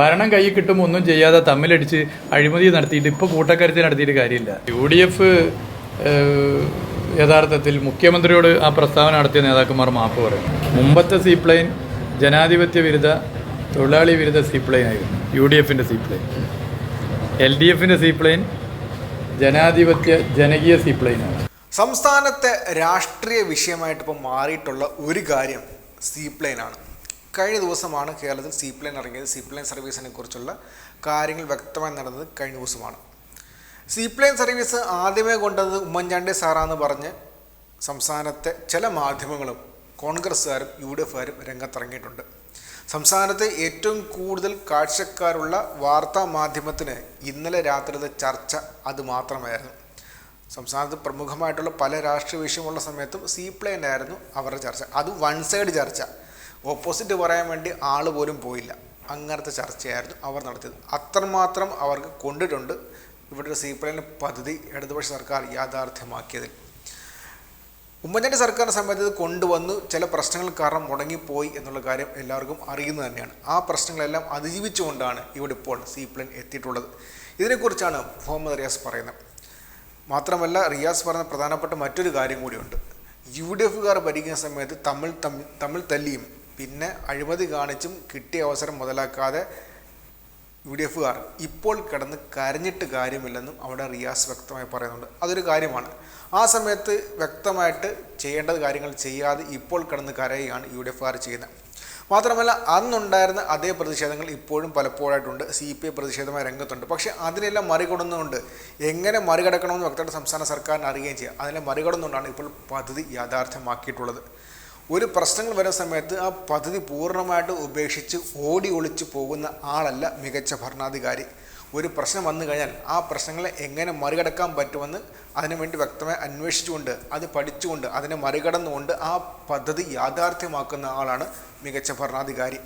ഭരണം കൈ കിട്ടുമ്പോൾ ഒന്നും ചെയ്യാതെ തമ്മിലടിച്ച് അഴിമതി നടത്തിയിട്ട് ഇപ്പോൾ കൂട്ടക്കരുത്തി നടത്തിയിട്ട് കാര്യമില്ല. യു ഡി എഫ് യഥാർത്ഥത്തിൽ മുഖ്യമന്ത്രിയോട് ആ പ്രസ്താവന നടത്തിയ നേതാക്കന്മാർ മാപ്പ് പറയും. മുമ്പത്തെ സീപ്ലെയിൻ ജനാധിപത്യ വിരുദ്ധ തൊഴിലാളി വിരുദ്ധ സീപ്ലൈൻ ആയിരുന്നു. യു ഡി എഫിന്റെ സീപ്ലെയിൻ എൽ ഡി എഫിന്റെ സീപ്ലെയിൻ ജനാധിപത്യ ജനകീയ സീപ്ലെയിനാണ് സംസ്ഥാനത്തെ രാഷ്ട്രീയ വിഷയമായിട്ട് ഇപ്പോൾ മാറിയിട്ടുള്ള ഒരു കാര്യം സീപ്ലെയിനാണ് കഴിഞ്ഞ ദിവസമാണ് കേരളത്തിൽ സീപ്ലെയിൻ ഇറങ്ങിയത്. സീപ്ലെയിൻ സർവീസിനെ കുറിച്ചുള്ള കാര്യങ്ങൾ വ്യക്തമായി നടന്നത് കഴിഞ്ഞ ദിവസമാണ്. സീപ്ലെയിൻ സർവീസ് ആദ്യമേ കൊണ്ടത് ഉമ്മൻചാണ്ടി സാറാന്ന് പറഞ്ഞ് സംസ്ഥാനത്തെ ചില മാധ്യമങ്ങളും കോൺഗ്രസ്സുകാരും യു ഡി എഫുകാരും രംഗത്തിറങ്ങിയിട്ടുണ്ട്. സംസ്ഥാനത്തെ ഏറ്റവും കൂടുതൽ കാഴ്ചക്കാരുള്ള വാർത്താ മാധ്യമത്തിന് ഇന്നലെ രാത്രിയിലെ ചർച്ച അത് മാത്രമായിരുന്നു. സംസ്ഥാനത്ത് പ്രമുഖമായിട്ടുള്ള പല രാഷ്ട്രീയ വിഷയമുള്ള സമയത്തും സീപ്ലൈൻ ആയിരുന്നു അവരുടെ ചർച്ച. അത് വൺ സൈഡ് ചർച്ച. ഓപ്പോസിറ്റ് പറയാൻ വേണ്ടി ആൾ പോലും പോയില്ല. അങ്ങനത്തെ ചർച്ചയായിരുന്നു അവർ നടത്തിയത്. അത്രമാത്രം അവർക്ക് കൊണ്ടിട്ടുണ്ട്. പി പ്ലെയിൻ പദ്ധതി ഇടതുപക്ഷ സർക്കാർ യാഥാർത്ഥ്യമാക്കിയതിൽ. ഉമ്മൻചാണ്ടി സമയത്ത് ഇത് കൊണ്ടുവന്നു. ചില പ്രശ്നങ്ങൾ കാരണം മുടങ്ങിപ്പോയി എന്നുള്ള കാര്യം എല്ലാവർക്കും അറിയുന്നത് തന്നെയാണ്. ആ പ്രശ്നങ്ങളെല്ലാം അതിജീവിച്ചുകൊണ്ടാണ് ഇവിടെ ഇപ്പോൾ സീ പ്ലെയിൻ എത്തിയിട്ടുള്ളത്. ഇതിനെക്കുറിച്ചാണ് മുഹമ്മദ് റിയാസ് പറയുന്നത്. മാത്രമല്ല റിയാസ് പറഞ്ഞ പ്രധാനപ്പെട്ട മറ്റൊരു കാര്യം കൂടിയുണ്ട്. യു ഡി എഫുകാർ ഭരിക്കുന്ന സമയത്ത് തമ്മിൽ തമ്മിൽ തമ്മിൽ തല്ലിയും പിന്നെ അഴിമതി കാണിച്ചും കിട്ടിയ അവസരം മുതലാക്കാതെ യു ഡി എഫുകാർ ഇപ്പോൾ കിടന്ന് കരഞ്ഞിട്ട് കാര്യമില്ലെന്നും അവിടെ റിയാസ് വ്യക്തമായി പറയുന്നുണ്ട്. അതൊരു കാര്യമാണ്. ആ സമയത്ത് വ്യക്തമായിട്ട് ചെയ്യേണ്ടത് കാര്യങ്ങൾ ചെയ്യാതെ ഇപ്പോൾ കിടന്ന് കരയുകയാണ് യു ഡി എഫുകാർ ചെയ്യുന്നത്. മാത്രമല്ല അന്നുണ്ടായിരുന്ന അതേ പ്രതിഷേധങ്ങൾ ഇപ്പോഴും പലപ്പോഴായിട്ടുണ്ട്. സി പി ഐ പ്രതിഷേധമായി രംഗത്തുണ്ട്. പക്ഷേ അതിനെല്ലാം മറികടന്നുകൊണ്ട് എങ്ങനെ മറികടക്കണമെന്ന് വ്യക്തമായിട്ട് സംസ്ഥാന സർക്കാരിന് അറിയുകയും ചെയ്യാം. അതിനെ മറികടന്നുകൊണ്ടാണ് ഇപ്പോൾ പദ്ധതി യാഥാർത്ഥ്യമാക്കിയിട്ടുള്ളത്. ഒരു പ്രശ്നങ്ങൾ വരുന്ന സമയത്ത് ആ പദ്ധതി പൂർണമായിട്ട് ഉപേക്ഷിച്ച് ഓടി ഒളിച്ച് പോകുന്ന ആളല്ല മികച്ച ഭരണാധികാരി. ഒരു പ്രശ്നം വന്നു കഴിഞ്ഞാൽ ആ പ്രശ്നങ്ങളെ എങ്ങനെ മറികടക്കാൻ പറ്റുമെന്ന് അതിനുവേണ്ടി വ്യക്തമായി അന്വേഷിച്ചുകൊണ്ട് അത് പഠിച്ചുകൊണ്ട് അതിനെ മറികടന്നുകൊണ്ട് ആ പദ്ധതി യാഥാർത്ഥ്യമാക്കുന്ന ആളാണ് മികച്ച ഭരണാധികാരി.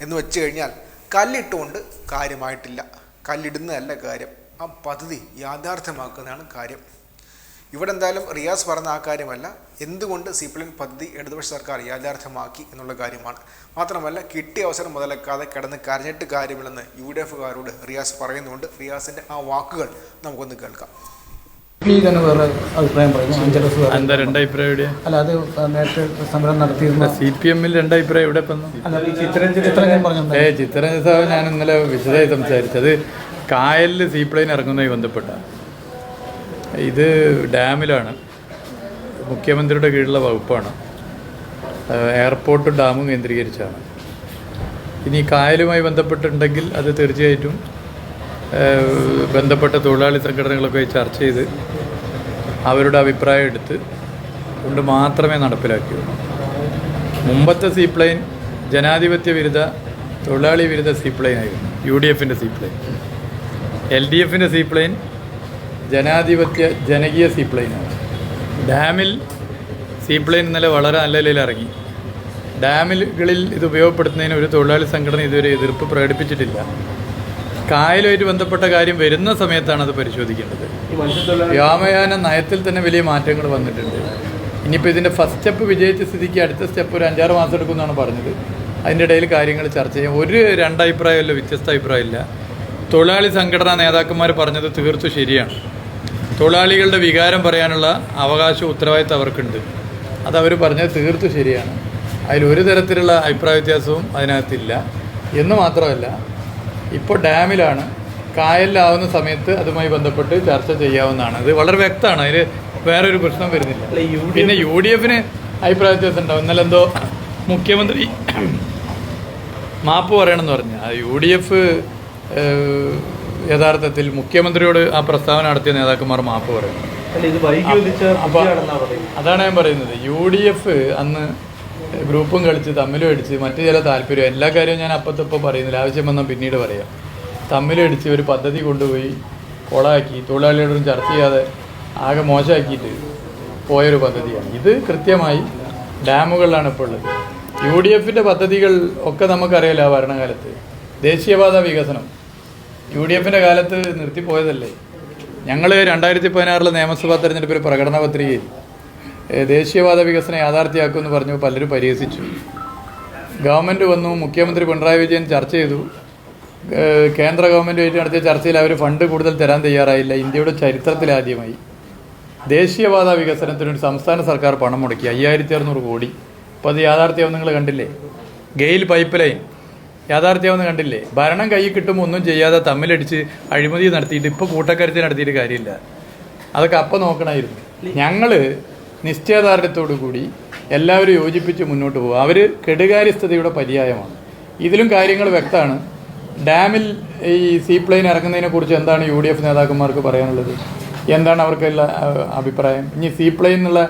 എന്ന് വെച്ച് കഴിഞ്ഞാൽ കല്ലിട്ടുകൊണ്ട് കാര്യമായിട്ടില്ല. കല്ലിടുന്നതല്ല കാര്യം. ആ പദ്ധതി യാഥാർത്ഥ്യമാക്കുന്നതാണ് കാര്യം. ഇവിടെ എന്തായാലും റിയാസ് പറഞ്ഞ ആ കാര്യമല്ല. എന്തുകൊണ്ട് സിപ്ലിൻ പദ്ധതി ഇടതുപക്ഷ സർക്കാർ യാഥാർത്ഥ്യമാക്കി എന്നുള്ള കാര്യമാണ്. മാത്രമല്ല കിട്ടിയ അവസരം മുതലെക്കാതെ കിടന്ന് കരഞ്ഞിട്ട് കാര്യമില്ലെന്ന് യു ഡി എഫുകാരോട് റിയാസ് പറയുന്നുണ്ട്. റിയാസിന്റെ ആ വാക്കുകൾ നമുക്കൊന്ന് കേൾക്കാം. അഭിപ്രായം പറയുന്നു. അല്ല അത് നേരത്തെ സമരം നടത്തിയിരുന്ന സി പി എമ്മിൽ രണ്ടഭിപ്രായം ഞാൻ ഇന്നലെ വിശദമായി സംസാരിച്ചത് കായലിൽ സീപ്ലൈൻ ഇറങ്ങുന്നതുമായി ബന്ധപ്പെട്ട ഇത് ഡാമിലാണ്. മുഖ്യമന്ത്രിയുടെ കീഴിലുള്ള വകുപ്പാണ്. എയർപോർട്ട് ഡാമും കേന്ദ്രീകരിച്ചാണ്. ഇനി കായലുമായി ബന്ധപ്പെട്ടിട്ടുണ്ടെങ്കിൽ അത് തീർച്ചയായിട്ടും ബന്ധപ്പെട്ട തൊഴിലാളി സംഘടനകളൊക്കെ ചർച്ച ചെയ്ത് അവരുടെ അഭിപ്രായം എടുത്ത് കൊണ്ട് മാത്രമേ നടപ്പിലാക്കിയുള്ളൂ. മുമ്പത്തെ സീപ്ലെയിൻ ജനാധിപത്യ വിരുദ്ധ തൊഴിലാളി വിരുദ്ധ സീപ്ലൈൻ ആയിരുന്നു യു ഡി എഫിന്റെ സീപ്ലൈൻ. എൽ ഡി എഫിന്റെ സീപ്ലെയിൻ ജനാധിപത്യ ജനകീയ സീപ്ലെയിനാണ് ഡാമിൽ സീപ്ലെയിൻ ഇന്നലെ വളരെ നല്ല നിലയിൽ ഇറങ്ങി. ഡാമിലുകളിൽ ഇത് ഉപയോഗപ്പെടുത്തുന്നതിന് ഒരു തൊഴിലാളി സംഘടന ഇതുവരെ എതിർപ്പ് പ്രകടിപ്പിച്ചിട്ടില്ല. കായലുമായിട്ട് ബന്ധപ്പെട്ട കാര്യം വരുന്ന സമയത്താണ് അത് പരിശോധിക്കേണ്ടത്. വ്യോമയാന നയത്തിൽ തന്നെ വലിയ മാറ്റങ്ങൾ വന്നിട്ടുണ്ട്. ഇനിയിപ്പോൾ ഇതിന്റെ ഫസ്റ്റ് സ്റ്റെപ്പ് വിജയിച്ച സ്ഥിതിക്ക് അടുത്ത സ്റ്റെപ്പ് ഒരു അഞ്ചാറ് മാസം എടുക്കുമെന്നാണ് പറഞ്ഞത്. അതിന്റെ ഇടയിൽ കാര്യങ്ങൾ ചർച്ച ചെയ്യാം. ഒരു രണ്ടഭിപ്രായമല്ല വ്യത്യസ്ത അഭിപ്രായമില്ല. തൊഴിലാളി സംഘടനാ നേതാക്കന്മാർ പറഞ്ഞത് തീർത്തും ശരിയാണ്. തൊഴിലാളികളുടെ വികാരം പറയാനുള്ള അവകാശവും ഉത്തരവാദിത്തം അവർക്കുണ്ട്. അതവർ പറഞ്ഞത് തീർത്തും ശരിയാണ്. അതിൽ ഒരു തരത്തിലുള്ള അഭിപ്രായ വ്യത്യാസവും അതിനകത്തില്ല. എന്ന് മാത്രമല്ല ഇപ്പോൾ ഡാമിലാണ് കായലിലാവുന്ന സമയത്ത് അതുമായി ബന്ധപ്പെട്ട് ചർച്ച ചെയ്യാവുന്നതാണ്. അത് വളരെ വ്യക്തമാണ്. അതിൽ വേറൊരു പ്രശ്നം വരുന്നില്ല. പിന്നെ യു ഡി എഫിന് അഭിപ്രായ വ്യത്യാസം ഉണ്ടാവും. ഇന്നലെ എന്തോ മുഖ്യമന്ത്രി മാപ്പ് പറയണമെന്ന് പറഞ്ഞു. യു ഡി എഫ് യഥാർത്ഥത്തിൽ മുഖ്യമന്ത്രിയോട് ആ പ്രസ്താവന നടത്തിയ നേതാക്കന്മാർ മാപ്പ് പറയുന്നു. അതാണ് ഞാൻ പറയുന്നത്. യു ഡി എഫ് അന്ന് ഗ്രൂപ്പും കളിച്ച് തമ്മിലും അടിച്ച് മറ്റു ചില താല്പര്യം എല്ലാ കാര്യവും ഞാൻ അപ്പത്തപ്പോൾ പറയുന്നില്ല. ആവശ്യം വന്നാൽ പിന്നീട് പറയാം. തമ്മിലും അടിച്ച് ഒരു പദ്ധതി കൊണ്ടുപോയി കൊളാക്കി തൊഴിലാളികളോടും ചർച്ച ചെയ്യാതെ ആകെ മോശമാക്കിയിട്ട് പോയൊരു പദ്ധതിയാണ്. ഇത് കൃത്യമായി ഡാമുകളിലാണ് ഇപ്പോൾ ഉള്ളത്. യു ഡി എഫിന്റെ പദ്ധതികൾ ഒക്കെ നമുക്കറിയാലോ ആ ഭരണകാലത്ത്. ദേശീയപാത വികസനം. യു ഡി എഫിന്റെ കാലത്ത് നിർത്തിപ്പോയതല്ലേ? ഞങ്ങൾ രണ്ടായിരത്തി പതിനാറിലെ നിയമസഭാ തെരഞ്ഞെടുപ്പിൽ പ്രകടന പത്രികയിൽ ദേശീയവാദ വികസനം യാഥാർത്ഥ്യമാക്കുമെന്ന് പറഞ്ഞു പലരും പരിഹസിച്ചു. ഗവൺമെന്റ് വന്നു മുഖ്യമന്ത്രി പിണറായി വിജയൻ ചർച്ച ചെയ്തു. കേന്ദ്ര ഗവൺമെന്റുമായിട്ട് നടത്തിയ ചർച്ചയിൽ അവർ ഫണ്ട് കൂടുതൽ തരാൻ തയ്യാറായില്ല. ഇന്ത്യയുടെ ചരിത്രത്തിലാദ്യമായി ദേശീയപാത വികസനത്തിന് ഒരു സംസ്ഥാന സർക്കാർ പണം മുടക്കി അയ്യായിരത്തി അറുന്നൂറ് കോടി. അപ്പോൾ അത് യാഥാർത്ഥ്യമാവും നിങ്ങൾ കണ്ടില്ലേ? ഗെയിൽ പൈപ്പ് ലൈൻ യാഥാർത്ഥ്യമാവുന്ന കണ്ടില്ലേ? ഭരണം കൈ കിട്ടുമ്പോൾ ഒന്നും ചെയ്യാതെ തമ്മിലടിച്ച് അഴിമതി നടത്തിയിട്ട് ഇപ്പോൾ കൂട്ടക്കരുത്തിൽ നടത്തിയിട്ട് കാര്യമില്ല. അതൊക്കെ അപ്പം നോക്കണമായിരുന്നു ഞങ്ങൾ നിശ്ചയദാർഢ്യത്തോടു കൂടി എല്ലാവരും യോജിപ്പിച്ച് മുന്നോട്ട് പോകും അവർ കെടുകാര്യസ്ഥതയുടെ പര്യായമാണ്. ഇതിലും കാര്യങ്ങൾ വ്യക്തമാണ്. ഡാമിൽ ഈ സീപ്ലെയിൻ ഇറങ്ങുന്നതിനെ കുറിച്ച് എന്താണ് യു ഡി എഫ് നേതാക്കന്മാർക്ക് പറയാനുള്ളത്? എന്താണ് അവർക്കുള്ള അഭിപ്രായം? ഇനി സീ പ്ലെയിൻ എന്നുള്ള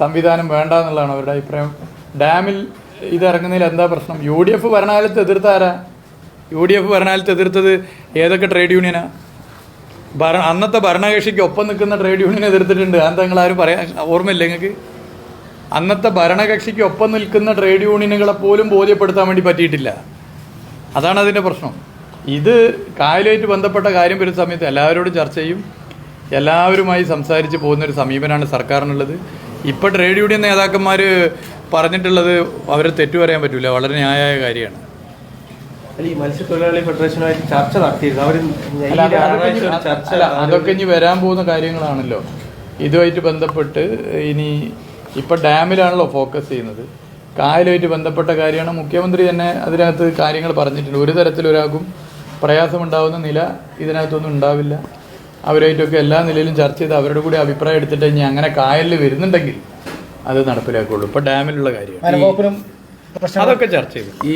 സംവിധാനം വേണ്ട എന്നുള്ളതാണ് അവരുടെ അഭിപ്രായം. ഡാമിൽ ഇത് ഇറങ്ങുന്നതിൽ എന്താ പ്രശ്നം? യു ഡി എഫ് ഭരണകാലത്ത് എതിർത്ത ആരാ? യു ഡി എഫ് ഭരണകാലത്ത് എതിർത്തത് ഏതൊക്കെ ട്രേഡ് യൂണിയനാ? ഭരണ അന്നത്തെ ഭരണകക്ഷിക്ക് ഒപ്പം നിൽക്കുന്ന ട്രേഡ് യൂണിയൻ എതിർത്തിട്ടുണ്ട്. അത് നിങ്ങൾ ആരും പറയാൻ ഓർമ്മയില്ല നിങ്ങൾക്ക്? അന്നത്തെ ഭരണകക്ഷിക്ക് ഒപ്പം നിൽക്കുന്ന ട്രേഡ് യൂണിയനുകളെ പോലും ബോധ്യപ്പെടുത്താൻ വേണ്ടി പറ്റിയിട്ടില്ല. അതാണ് അതിന്റെ പ്രശ്നം. ഇത് കായലുമായിട്ട് ബന്ധപ്പെട്ട കാര്യം വരുന്ന സമയത്ത് എല്ലാവരോടും ചർച്ച ചെയ്യും. എല്ലാവരുമായി സംസാരിച്ച് പോകുന്ന ഒരു സമീപനമാണ് സർക്കാരിനുള്ളത്. ഇപ്പോൾ ട്രേഡ് യൂണിയൻ നേതാക്കന്മാർ പറഞ്ഞിട്ടുള്ളത് അവരെ തെറ്റു പറയാൻ പറ്റില്ല വളരെ ന്യായമായ കാര്യമാണ്. ഈ മത്സ്യത്തൊഴിലാളി ഫെഡറേഷനുമായിട്ട് ചർച്ച നടത്തിയിരുന്നു. അവർ അതൊക്കെ ഇനി വരാൻ പോകുന്ന കാര്യങ്ങളാണല്ലോ. ഇതുമായിട്ട് ബന്ധപ്പെട്ട് ഇനി ഇപ്പം ഡാമിലാണല്ലോ ഫോക്കസ് ചെയ്യുന്നത്. കായലുമായിട്ട് ബന്ധപ്പെട്ട കാര്യമാണ്. മുഖ്യമന്ത്രി തന്നെ അതിനകത്ത് കാര്യങ്ങൾ പറഞ്ഞിട്ടുണ്ട്. ഒരു തരത്തിലൊരാൾക്കും പ്രയാസമുണ്ടാവുന്ന നില ഇതിനകത്തൊന്നും ഉണ്ടാവില്ല. അവരായിട്ടൊക്കെ എല്ലാ നിലയിലും ചർച്ച ചെയ്ത് അവരുടെ കൂടി അഭിപ്രായം എടുത്തിട്ട് ഇനി അങ്ങനെ കായലിൽ വരുന്നുണ്ടെങ്കിൽ അത് നടപ്പിലാക്കുള്ളൂ. ഇപ്പൊ ഡാമിലുള്ള കാര്യം അതൊക്കെ ചർച്ച ചെയ്തു. ഈ